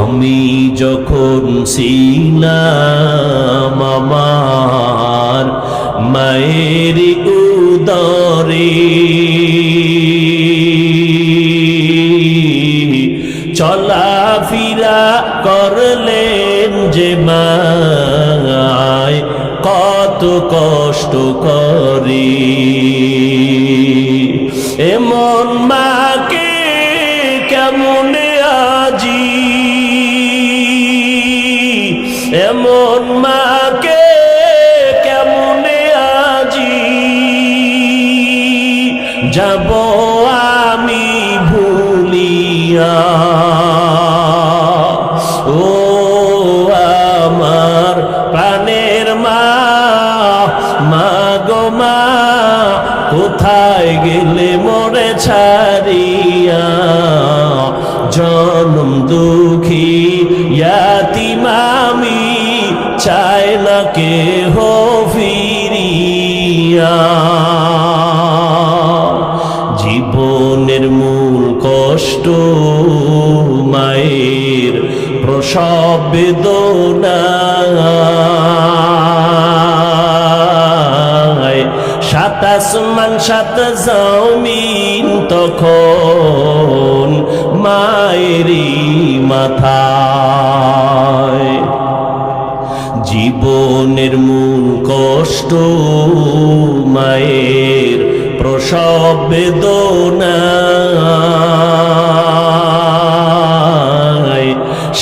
আমি যখন আমার মায়ের উদরে, চলাফিরা করলেন যে মায়, কত কষ্ট করি। এমন মাকে কেমন এমন মাকে, কেমন আজি? যাব আমি ভুলিয়া। ও আমার প্রাণের মা গো মা, কোথায় গেলে মরে ছাড়িয়া? জনম দুঃখী ইয়াতিমামি চায় না কে হো ফিরিয়া। জীবনের মূল কষ্ট মায়ের প্রসব বেদনা। সাত আসমান সাত জমিন তখন মায়েরই মাথায় জীবনের মূল কষ্ট মায়ের প্রসব বেদনা।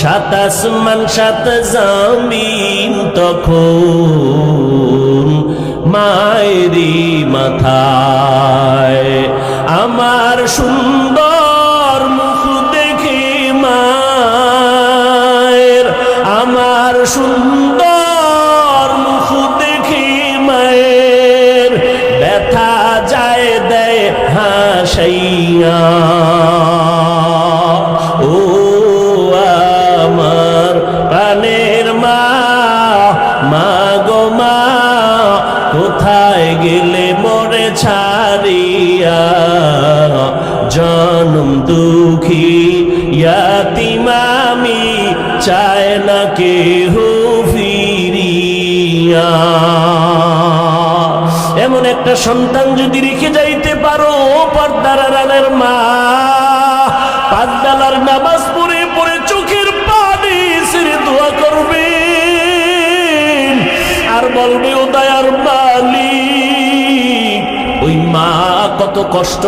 সাত আসমান, সাত জমিন তখন মায়েরই মাথায়। আমার সুন্দর মুখ দেখে মায়ের, আমার সুন্দর ব্যথা যায় দেয় হাসাইয়া। ও আমার প্রাণের মা মা গো মা, কোথায় গেলে মরে ছাড়িয়া? জনম দুঃখী ইয়াতিমামি চায় না কেহ ফিরিয়া। একটা সন্তান যদি রেখে যাইতে পারো পর্দার মা। পাঁচ নামাজ পড়ে পড়ে চোখের পানি ছেড়ে দোয়া করবে। আর বলবে, ও দয়ার মালিক, ওই মা কত কষ্ট